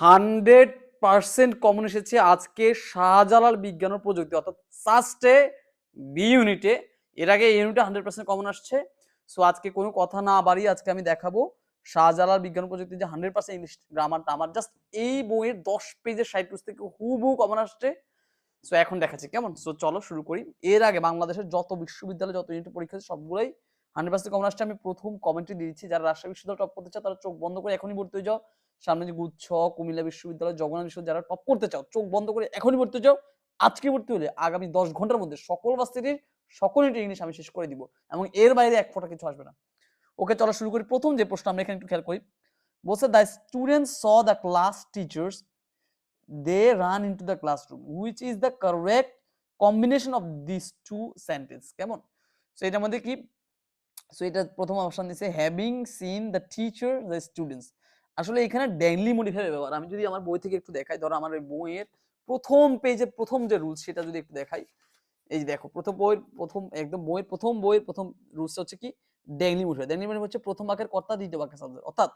Hundred percent common এসেছে আজকে শাহজালাল বিজ্ঞান ও প্রযুক্তি, অর্থাৎ সাস্টে বি ইউনিটে এর আগে এই ইউনিটে হান্ড্রেড পার্সেন্ট কমন আসছে। সো আজকে কোনো কথা না বাড়িয়ে আজকে আমি দেখাবো শাহজালাল বিজ্ঞান প্রযুক্তি যে হান্ড্রেড পার্সেন্ট ইংলিশ গ্রামারটা আমার জাস্ট এই বইয়ের দশ পেজের সাইড টুস থেকে হুবহু কমন আসছে। সো এখন দেখাচ্ছি, কেমন? সো চলো শুরু করি। এর আগে বাংলাদেশের যত বিশ্ববিদ্যালয়, যত ইউনিট পরীক্ষা সবগুলোই হান্ড্রেড পার্সেন্ট কমন আসছে। আমি প্রথম কমেন্টে দিয়েছি যারা রাজশাহী বিশ্ববিদ্যালয় টপ করতে চাও, তারা চোখ বন্ধ করে এখনই ভর্তি হয়ে যাও। সামনে যে গুচ্ছ, কুমিল্লা বিশ্ববিদ্যালয়, জগন্নাথ বিশ্ববিদ্যালয়, যারা টপ করতে চাও, চোখ বন্ধ করে এখনই ভর্তি চাও আজকে ভর্তি হলে আগামী দশ ঘণ্টার মধ্যে সকল ভার্সিটির সকল ইংলিশ আমি শেষ করে দিব এবং এর বাইরে এক ফোঁটা কিছু আসবে না। ওকে, চলো শুরু করি। প্রথম যে প্রশ্ন, আমরা এখানে একটু খেয়াল করি। বলছে the student saw the class teachers they ran into the classroom which is the correct combination of this two sentence কেমন? সো এটার মধ্যে কি? সো এটা প্রথম অপশন দিছে having seen the teacher the students আসলে এখানে ডেনলি মডিফাই ব্যবহার। আমি যদি আমার বই থেকে একটু দেখাই, ধরো আমার ওই বইয়ের প্রথম পেজের প্রথম যে রুলস সেটা যদি একটু দেখাই, এই দেখো, প্রথম বইয়ের প্রথম, একদম বইয়ের প্রথম বইয়ের প্রথম রুলস হচ্ছে কি? ডেংলি মডিফাই ডেংলি মডিফাই হচ্ছে প্রথম বাক্যের কর্তা, দ্বিতীয় বাক্যের সাবজেক্ট অর্থাৎ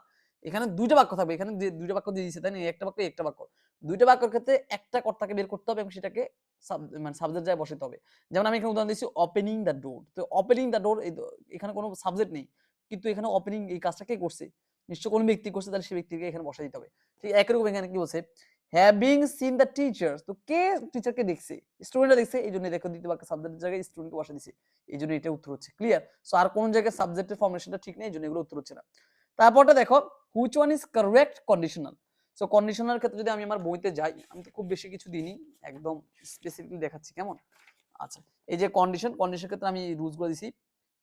এখানে দুইটা বাক্য থাকবে। এখানে যে দুইটা বাক্য দিয়ে দিয়েছে, তাই না? একটা বাক্য একটা বাক্য। দুইটা বাক্যের ক্ষেত্রে একটা কর্তাকে বের করতে হবে এবং সেটাকে মানে সাবজেক্ট যায় বসাতে হবে। যেমন আমি এখানে উদাহরণ দিচ্ছি ওপেনিং দ্য ডোর তো ওপেনিং দ্য ডোর এখানে কোনো সাবজেক্ট নেই। কিন্তু এখানে ওপেনিং এই কাজটা কে করছে? নিশ্চয় কোনো ব্যক্তি করছে, তাহলে সেই ব্যক্তিকে এখানে বসাই দিতে হবে। ঠিক একই রকম এখানে কি বলছে? হ্যাভিং সিন দ্য টিচার্স তো কে টিচারকে দেখছে? স্টুডেন্টরা দেখছে, এই জন্য দেখো দ্বিতীয় বাক্য সাবজেক্টের জায়গায় স্টুডেন্টকে বসা দিছে। এই জন্য এটা উত্তর হচ্ছে। ক্লিয়ার সো আর কোন জায়গায় সাবজেক্টের ফর্মেশনটা ঠিক নেই, এই জন্য এগুলো উত্তর হচ্ছে না। তারপরটা দেখো which one is correct conditional so conditional ক্ষেত্রে যদি আমি আমার বইতে যাই, আমি তো খুব বেশি কিছু দিইনি, একদম স্পেসিফিকলি দেখাচ্ছি, কেমন? আচ্ছা এই যে কন্ডিশন কন্ডিশন ক্ষেত্রে আমি রুলসগুলো দিছি,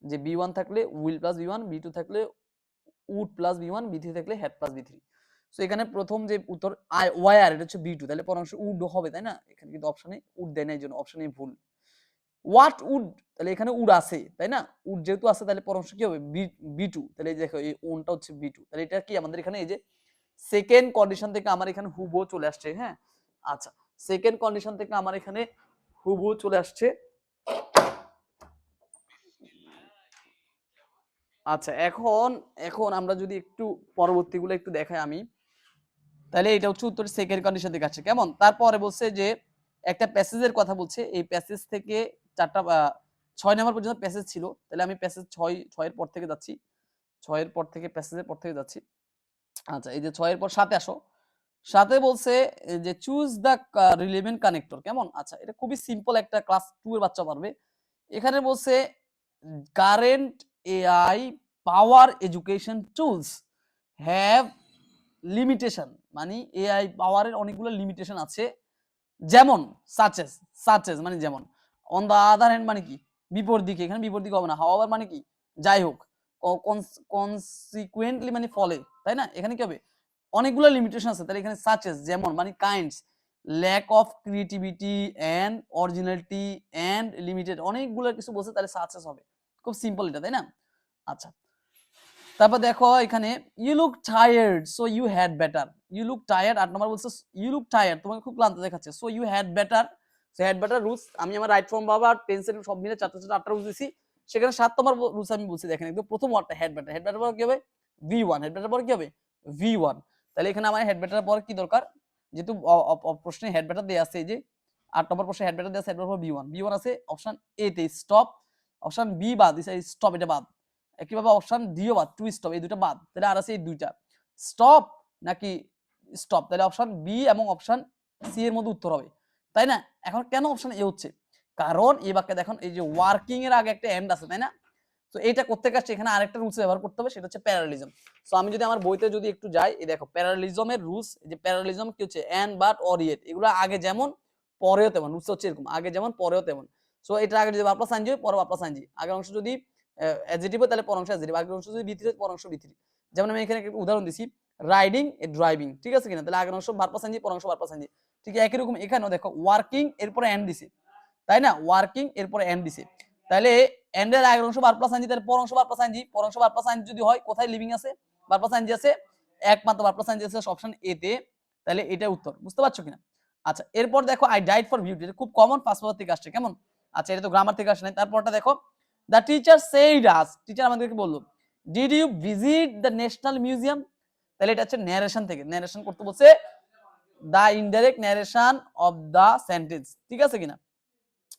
যে বি ওয়ান থাকলে will plus B one B two থাকলে would plus B one, B three থাকলে had plus B three. So এখানে প্রথম যে উত্তর আই, ওয়াই আর, এটা হচ্ছে বি টু, তাহলে পরামর্শ উড হবে, তাই না? এখানে কিন্তু অপশনে উড দেয় না, এই জন্য অপশনে ভুল। হোয়াট উড তাহলে এখানে উড আছে, তাই না? উড যেহেতু আছে, তাহলে পরামর্শ কি হবে? বি বি টু, তাহলে এই দেখো, এই ওনটা হচ্ছে বি টু। তাহলে এটা কি? আমাদের এখানে এই যে সেকেন্ড কন্ডিশন থেকে আমার এখানে হুবো চলে আসছে হ্যাঁ? আচ্ছা সেকেন্ড কন্ডিশন থেকে আমার এখানে হুবো চলে আসছে আচ্ছা এখন এখন আমরা যদি একটু পরবর্তীগুলো একটু দেখাই আমি, তাহলে এটা হচ্ছে উত্তর সেকেন্ড কন্ডিশন থেকে আসছে কেমন? তারপরে বলছে যে, একটা প্যাসেজের কথা বলছে, এই প্যাসেজ থেকে চারটা ছয় নম্বর পর্যন্ত প্যাসেজ ছিল, তাহলে আমি প্যাসেজ ছয়, ছয়ের পর থেকে যাচ্ছি, ছয়ের পর থেকে প্যাসেজের পর থেকে যাচ্ছি আচ্ছা এই যে ছয়ের পর সাথে আসো, সাথে বলছে যে চুজ দ্য রিলেভেন্ট কানেক্টর কেমন? আচ্ছা এটা খুবই সিম্পল একটা ক্লাস টু এর বাচ্চা পারবে, এখানে বলছে current AI power education tools have limitation মানে এআই পাওয়ারের অনেকগুলো লিমিটেশন আছে। যেমন সাচেস সাচেস মানে যেমন অন দা আদার হ্যান্ড মানে কি? বিপরীত দিকে, এখানে বিপরীত দিকে হবে না। হাওয়ার মানে কি? যাই হোক কনসিকুয়েন্টলি মানে ফলে, তাই না? এখানে কি হবে? অনেকগুলো লিমিটেশন আছে। তাহলে এখানে সাচেস যেমন মানে kinds lack of creativity and originality and limited অনেকগুলো কিছু বলছে, তাহলে সাচেস হবে। খুব সিম্পল এটা, তাই না? আচ্ছা। তারপর দেখো এখানে you look tired so you had better you look tired আট নম্বর বলছে ইউ লুক টায়ার্ড তোমাকে খুব ক্লান্ত দেখাচ্ছে। So you had better so had better rules আমি আমার রাইট ফর্ম বাবা পেন্সিল সব মিলে চারটা চারটা আটটা রুলস দিছি। সেখানে সাত নম্বর রুলস আমি বলছি, দেখেন, একদম প্রথম ওয়ার্ডটা হেড ব্যাটার হেড ব্যাটার পর কি হবে? ভি ওয়ান হেড ব্যাটার পর কি হবে? ভি ওয়ান তাহলে এখানে আমার হেড ব্যাটার পর কি দরকার? যেহেতু প্রশ্নে হেড ব্যাটার দেওয়া আছে যে আট নম্বর প্রশ্নে হেড ব্যাটার দেওয়া আছে হেড ব্যাটার পর ভি ওয়ান ভি ওয়ান আছে অপশন এ তে স্টপ অপশন বি বাদ দিছে স্টপ এটা বাদ। একইভাবে অপশন ডিও বাদ টু স্টপ এই দুটো বাদ, তাহলে আর আছে এই দুইটা। স্টপ নাকি স্টপ তাহলে অপশন বি এবং অপশন সি এর মধ্যে উত্তর হবে। তাই না? এখন কেন অপশন এ হচ্ছে? কারণ এই বাক্যে দেখুন, এই যে ওয়ার্কিং এর আগে একটা এন্ড আছে, তাই না? তো এইটা করতে গেছে এখানে আরেকটা রুলস ব্যবহার করতে হবে, সেটা হচ্ছে প্যারালিজম সো আমি যদি আমার বইতে যদি একটু যাই, এই দেখো প্যারালিজমের রুলস যে প্যারালিজম কি হচ্ছে? এন্ড বাট অর ইয়েট এগুলো আগে যেমন, পরেও তেমন রুলস হচ্ছে এরকম, আগে যেমন, পরেও তেমন। সো এটা আগে যদি বাপলা সাইনজি হয় পরে বাপলা সাইনজি আগের অংশ যদি অ্যাডজেটিভ হয়, তাহলে পর অংশ অ্যাডজেটিভ আগের অংশ যদি বিথি হয় পর অংশ বিথি যেমন আমি এখানে একটা উদাহরণ দিছি রাইডিং এ ড্রাইভিং ঠিক আছে কিনা? তাহলে আগের অংশ বারপা সাইনজি পর অংশ বারপা সাইনজি ঠিক একই রকম এখানেও দেখো ওয়ার্কিং এরপরে এন্ড দিছে। তাই না? ওয়ার্কিং এরপরে এন্ড দিছে। তাহলে এন্ডের আগের অংশ বার প্লাস আইনজি তাহলে পর অংশ বার প্লাস আইনজি পর অংশ বার প্লাস আইনজি যদি হয়, কোথায় লিভিং আছে? বার প্লাস আইনজি আছে একমাত্র বার প্লাস আইনজি আছে অপশন এ তে। তাহলে এটা উত্তর, বুঝতে পারছ কিনা? আচ্ছা এরপর দেখো আই ডাইট ফর বিউটি খুব কমন পাঁচ থেকে আসছে। কেমন? আচ্ছা এটা তো গ্রামার থেকে আসে নাই। তারপরটা দেখো the teacher said us teacher আমাদেরকে বলল did you visit the national museum তাহলে এটা হচ্ছে ন্যারেশন থেকে। ন্যারেশন করতে বলছে the indirect narration of the sentence ঠিক আছে কিনা?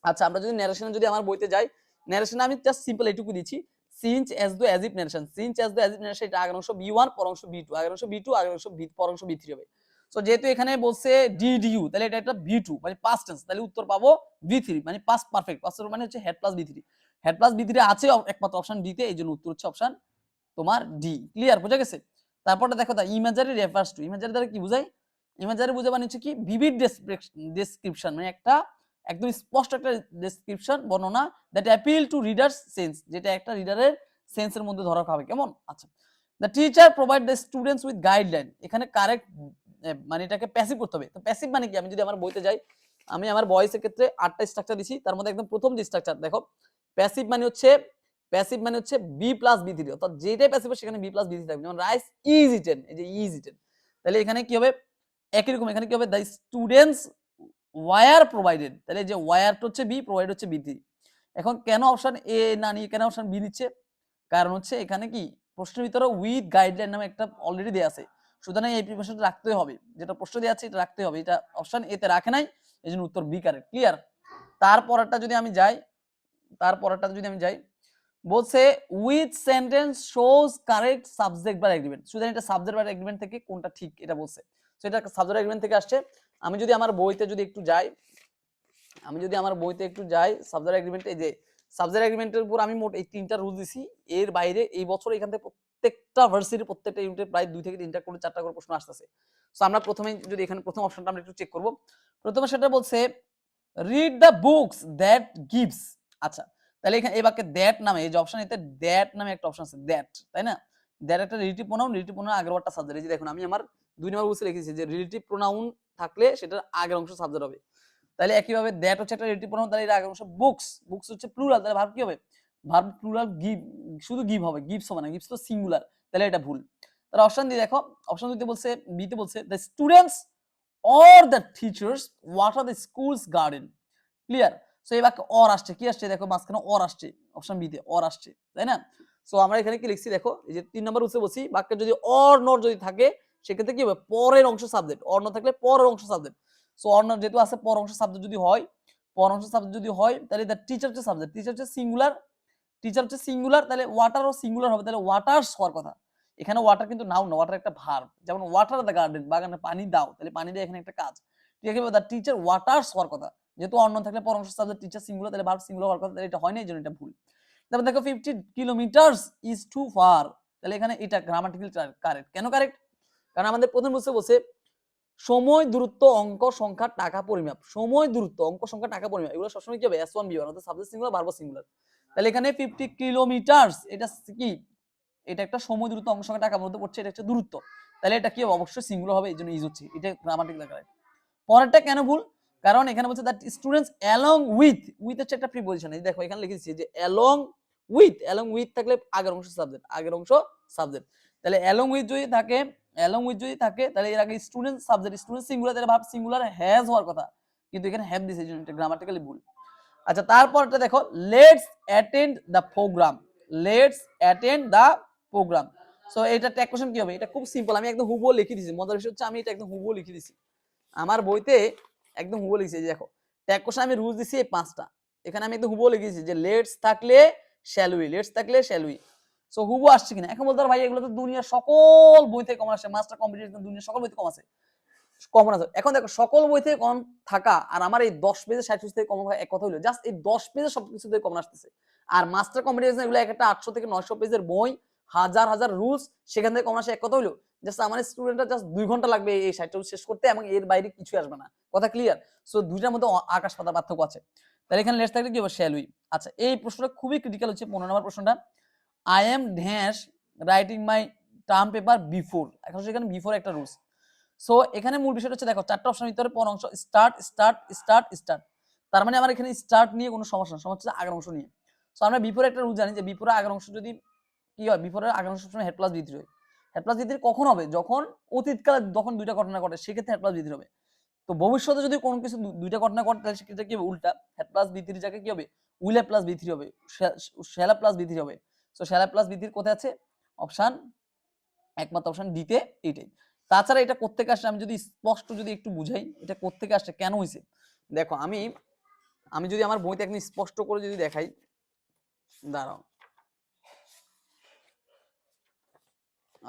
আচ্ছা আমরা যদি ন্যারেশনে যদি আমার বইতে যাই ন্যারেশনে আমি জাস্ট সিম্পল এটুকু দিচ্ছি। Since as though as if narration since as though as if narration এটা আগের অংশ বি ওয়ান পর অংশ বি টু আগের অংশ বি টু আগের অংশ বি পর অংশ বি থ্রি হবে। সো যেহেতু এখানে বলছে ডিডিউ তাহলে এটা একটা ভি টু মানে পাস্ট টেন্স তাহলে উত্তর পাবো ভি থ্রি মানে পাস্ট পারফেক্ট পাস্ট মানে হচ্ছে had plus V three had plus B three আছে একমাত্র অপশন ডি তে এই জন্য উত্তর হচ্ছে অপশন তোমার ডি ক্লিয়ার বুঝা গেছে? তারপরটা দেখো the imagery refers to imagery দ্বারা কি বুঝাই ইমেজারি বুঝে মানে হচ্ছে কি ভিভিড ডেসক্রিপশন মানে একটা একদম স্পষ্ট একটা ডেসক্রিপশন বর্ণনা that appeal to readers sense যেটা একটা রিডারের সেন্সের মধ্যে ধরা হবে কেমন? আচ্ছা। The teacher provide the students with guideline এখানে কারেক্ট মানে এটাকে প্যাসিভ করতে হবে। তো প্যাসিভ মানে কি? আমি যদি আমার বইতে যাই, আমি আমার বয়েসের ক্ষেত্রে আটটা স্ট্রাকচার দিছি, তার মধ্যে একদম প্রথম যে স্ট্রাকচার দেখো প্যাসিভ মানে হচ্ছে প্যাসিভ মানে হচ্ছে বি প্লাস বি থ্রি অর্থাৎ যেটাই প্যাসিভ সেখানে বি প্লাস বি থ্রি থাকবে। যেমন রাইস ইজ ইটেন এই যে ইজ ইটেন তাহলে এখানে কি হবে? একই রকম, এখানে কি হবে? দ্য স্টুডেন্টস ওয়ার প্রোভাইডেড তাহলে যে ওয়ারটা হচ্ছে বি প্রোভাইড হচ্ছে বি থ্রি এখন কেন অপশন এ না নিয়ে, কেন অপশন বি নিচ্ছে? কারণ হচ্ছে এখানে কি? প্রশ্নের ভিতরে উইথ গাইডলাইন নামে একটা অলরেডি দেওয়া আছে। সুতরাং এই প্রিপারেশনটা রাখতে হবে। যেটা প্রশ্ন দেওয়া আছে, এটা রাখতে হবে। এটা অপশন এতে রাখে নাই, এই জন্য উত্তর বি কারেক্ট ক্লিয়ার তারপরটা যদি আমি যাই তারপরটা যদি আমি যাই, বলছে with sentence shows correct subject বা এগ্রিমেন্ট সুতরাং এটা সাবজেক্ট বা এগ্রিমেন্ট থেকে কোনটা ঠিক, এটা বলছে। তো এটা সাবজেক্ট এগ্রিমেন্ট থেকে আসছে। আমি যদি আমার বইতে যদি একটু যাই, আমি যদি আমার বইতে একটু যাই সাবজেক্ট এগ্রিমেন্ট যে সাবজেক্ট এগ্রিমেন্টের উপর আমি মোট এই তিনটা রুল দিছি, এর বাইরে এই বছর এখান থেকে প্রত্যেকটা ভার্সিটির প্রত্যেকটা ইউনিটে প্রায় দুই থেকে তিনটা করে, চারটা করে প্রশ্ন আসতেছে। সো আমরা প্রথমে যদি এখানে প্রথম অপশনটা আমরা একটু চেক করব। প্রথমে সেটা বলছে read the books that gives আচ্ছা তাহলে এখানে এই বাক্যে দ্যাট নামে, এই যে অপশন এতে দ্যাট নামে একটা অপশন আছে দ্যাট তাই না? দ্যাট একটা রিলেটিভ প্রোনাউন রিলেটিভ প্রোনাউন আগের একটা সাবজেক্ট এই যে দেখুন, আমি আমার দুই নম্বর বুঝতে রেখেছি যে রিলেটিভ প্রোনাউন থাকলে সেটার আগের অংশ সাবজেক্ট হবে। তাহলে একইভাবে দ্যাট হচ্ছে একটা রিলেটিভ প্রোনাউন তাহলে এর আগের অংশ বুকস বুকস হচ্ছে প্লুরাল তাহলে ভাব কি হবে? ভার্ব প্লুরাল গিভ শুধু গিভ হবে গিভস হবে না গিভস তো সিঙ্গুলার তাহলে এটা ভুল। তাহলে অপশন দিয়ে দেখো অপশন দিতে বলছে, বিতে বলছে the students or the teachers what are the schools garden clear so এই বাক্যে অর আসছে, কি আসছে? দেখো, মাঝখানে অর আসছে অপশন বিতে অর আসছে, তাই না? সো আমরা এখানে কি লিখছি, দেখো, এই যে তিন নম্বর উৎসে বলছি, বাক্যে যদি অর নট যদি থাকে, সেক্ষেত্রে কি হবে? পরের অংশ সাবজেক্ট অর থাকলে পরের অংশ সাবজেক্ট সো অর নট যেহেতু আছে পর অংশ সাবজেক্ট যদি হয় পর অংশ সাবজেক্ট যদি হয়, তাহলে the teacher subject teacher singular teacher হচ্ছে সিঙ্গুলার তাহলে ওয়াটারও সিঙ্গুলার হবে, তাহলে ওয়াটার্স হওয়ার কথা। এখানে ওয়াটার কিন্তু নাও না ওয়াটার একটা ভার্ব যেমন ওয়াটার দ্য গার্ডেন বাগানে পানি দাও, তাহলে পানি দেয় এখানে একটা কাজ। ঠিক আছে টিচার ওয়াটার্স হওয়ার কথা। যেহেতু অন্য থাকলে পর অংশ সাবজেক্ট টিচার সিঙ্গুলার তাহলে ভার্ব সিঙ্গুলার হওয়ার কথা, তাহলে এটা হয় না, এই জন্য এটা ভুল। তারপর দেখো fifty kilometres is too far তাহলে এখানে এটা গ্রামাটিক্যাল কারেক্ট কেন কারেক্ট কারণ আমাদের প্রথম বলছে বলছে, সময় দূরত্ব অঙ্ক সংখ্যা টাকা পরিমাপ। সময় দূরত্ব, অঙ্ক সংখ্যা টাকা পরিমাপ, এগুলো সবসময় কি হবে? এস ওয়ান বি ওয়ান অর্থাৎ সাবজেক্ট সিঙ্গুলার ভার্ব সিঙ্গুলার তাহলে এখানে ফিফটি কিলোমিটার্স এটা কি? এটা একটা সময় দূরত্ব সংখ্যা টাকা মধ্যে পড়ছে, এটা হচ্ছে দূরত্ব। তাহলে এটা কি অবশ্যই সিঙ্গুলার হবে এই জন্য ইজ হচ্ছে। এটা গ্রামাটিক্যাল কারেক্ট পরেরটা কেন ভুল? কারণ এখানে বলছে that students along with with হচ্ছে একটা প্রিপোজিশন এই দেখো, এখানে লিখে দিচ্ছি যে অ্যালং উইথ অ্যালং উইথ থাকলে আগের অংশ সাবজেক্ট আগের অংশ সাবজেক্ট তাহলে অ্যালং উইথ যদি থাকে অ্যালং উইথ যদি থাকে, তাহলে এর আগে স্টুডেন্ট সাবজেক্ট স্টুডেন্ট সিঙ্গুলার তাহলে ভাব সিঙ্গুলার হ্যাজ হওয়ার কথা। কিন্তু এখানে হ্যাভ দিছে এটা গ্রামাটিক্যালি ভুল। আচ্ছা তারপরটা দেখো let's attend the programme let's attend the programme so এটা ট্যাগ কোশ্চেন কি হবে? এটা খুব সিম্পল আমি একদম হুবহু লিখে দিয়েছি মজার বিষয় হচ্ছে আমি এটা একদম হুবহু লিখে দিয়েছি আমার বইতে একদম হুবহু লিখেছি দেখো, ট্যাগ কোশ্চেন আমি রুলস দিছি এই পাঁচটা। এখানে আমি একদম হুবহু লিখেছি যে লেটস থাকলে শ্যাল উই লেটস থাকলে শ্যাল উই সো হুবহু আসছে কিনা? এখন বলতে পারো ভাই, এগুলো তো দুনিয়ার সকল বই থেকে কম আসে মাস্টার কম্পিটিশন দুনিয়ার সকল বই থেকে কম আছে কমন আছে। এখন দেখো, সকল বই থেকে কম থাকা আর আমার এই দশ পেজের ষাট পেজ থেকে কমন এক কথা হলো জাস্ট এই দশ পেজের সব কিছু থেকে কমন আসতেছে। আর মাস্টার কম্পিটিশন এগুলো এক একটা আটশো থেকে নয়শো পেজের বই, হাজার হাজার রুলস সেখান থেকে কমন আসে এক কথা হলো জাস্ট আমার স্টুডেন্টরা জাস্ট দুই ঘণ্টা লাগবে এই ষাটটা শেষ করতে এবং এর বাইরে কিছু আসবে না। কথা ক্লিয়ার সো দুইটার মধ্যে আকাশ পাতা পার্থক্য আছে। তাহলে এখানে লেটস থাকলে কি হবে? শ্যাল উই আচ্ছা এই প্রশ্নটা খুবই ক্রিটিক্যাল হচ্ছে, পনেরো নম্বর প্রশ্নটা। I am dash writing my term paper before এখন সেখানে বিফোর একটা রুলস সো এখানে মূল বিষয়টা হচ্ছে, দেখো, চারটা অপশনের ভিতরে পর অংশ স্টার্ট স্টার্ট স্টার্ট স্টার্ট তার মানে আমার এখানে স্টার্ট নিয়ে কোনো সমস্যা না, সমস্যা হচ্ছে আগের অংশ নিয়ে। সো আমরা বিফোর একটা রুল জানি যে বিফোরে আগের অংশ যদি কি হয় বিফোরের আগের অংশ সময় হেড প্লাস বিদ্রি হয়। হেড প্লাস বিদ্রি কখন হবে? যখন অতীতকালে যখন দুইটা ঘটনা ঘটে, সেক্ষেত্রে হেড প্লাস বিদ্রি হবে। তো ভবিষ্যতে যদি কোনো কিছু দুইটা ঘটনা ঘটে, তাহলে সেক্ষেত্রে কি হবে? উল্টা। হেড প্লাস বিদ্রির জায়গায় কি হবে? উইলে প্লাস বিথ্রি হবে। শ্যালা প্লাস বিথ্রি হবে। সো শ্যালা প্লাস বিথ্রির কোথায় আছে? অপশন একমাত্র অপশন ডিতে এইটাই। তাছাড়া এটা কোত্থেকে আসছে আমি যদি স্পষ্ট যদি একটু বুঝাই, এটা কোত্থেকে আসছে কেন হয়েছে দেখো, আমি আমি যদি আমার বইতে একদিন স্পষ্ট করে যদি দেখাই, দাঁড়াও।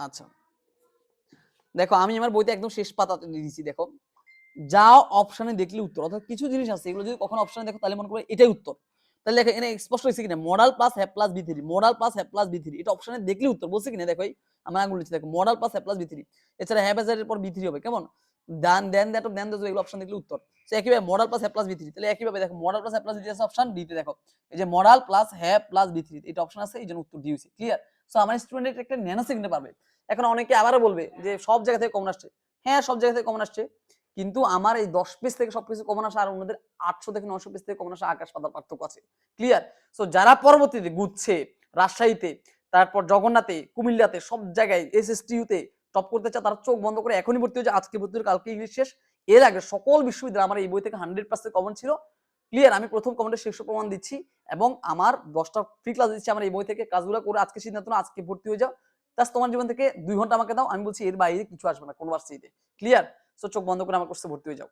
আচ্ছা। দেখো, আমি আমার বইতে একদম শেষ পাতাতে দিয়ে দিচ্ছি দেখো। যা অপশানে দেখলে উত্তর, অর্থাৎ কিছু জিনিস আছে, এগুলো যদি কখনো অপশানে দেখো, তাহলে মনে করবে এটাই উত্তর। তাহলে দেখো, এখানে স্পষ্ট হয়েছে কিনা? Modal plus have plus V three modal plus have plus V three এটা অপশনে দেখলে উত্তর। বলছে কিনা? দেখো আমার আঙুল নিচে দেখো modal plus have plus V three এছাড়া হ্যাপ এর পর বি থ্রি হবে, কেমন? Than then that then that এগুলো অপশন দেখলে উত্তর। সে একইভাবে modal plus have plus V three তাহলে একইভাবে দেখো modal plus have plus V three option ডিতে দেখো। এই যে modal plus have plus V three এটা অপশন আছে, এই জন্য উত্তর দিয়েছি ক্লিয়ার সো আমার স্টুডেন্ট একটা ন্যানো সেকেন্ডে পারবে। এখন অনেকে আবারও বলবে যে সব জায়গা থেকে কমন আসছে। হ্যাঁ সব জায়গা থেকে কমন আসছে। কিন্তু আমার এই দশ পেজ থেকে সব কিছু কমন আসা আর অন্যদের আটশো থেকে নশো পেজ থেকে কমন আসা আকাশ পাতার পার্থক্য আছে। ক্লিয়ার সো যারা পরবর্তীতে গুচ্ছে রাজশাহীতে তারপর জগন্নাথে কুমিল্লাতে সব জায়গায় এস এস টিউতে টপ করতে চায় তারা চোখ বন্ধ করে এখনই ভর্তি হয়েছে। আজকে ভর্তি কালকে ইংলিশ শেষ। এর আগে সকল বিশ্ববিদ্যালয় আমার এই বই থেকে হান্ড্রেড পার্সেন্ট কমন ছিল। ক্লিয়ার আমি প্রথম কমেন্টের শীর্ষ প্রমাণ দিচ্ছি এবং আমার দশটা ফ্রি ক্লাস দিচ্ছি আমার এই বই থেকে। কাজগুলো করে আজকে সিদ্ধান্ত নাও, আজকে ভর্তি হয়ে যাও। তাস তোমার জীবন থেকে দুই ঘণ্টা আমাকে দাও আমি বলছি এর বাইরে কিছু আসবে না কোনো ভার্সিটিতে ক্লিয়ার সো চোখ বন্ধ করে আমার কোর্সে ভর্তি হয়ে যাও।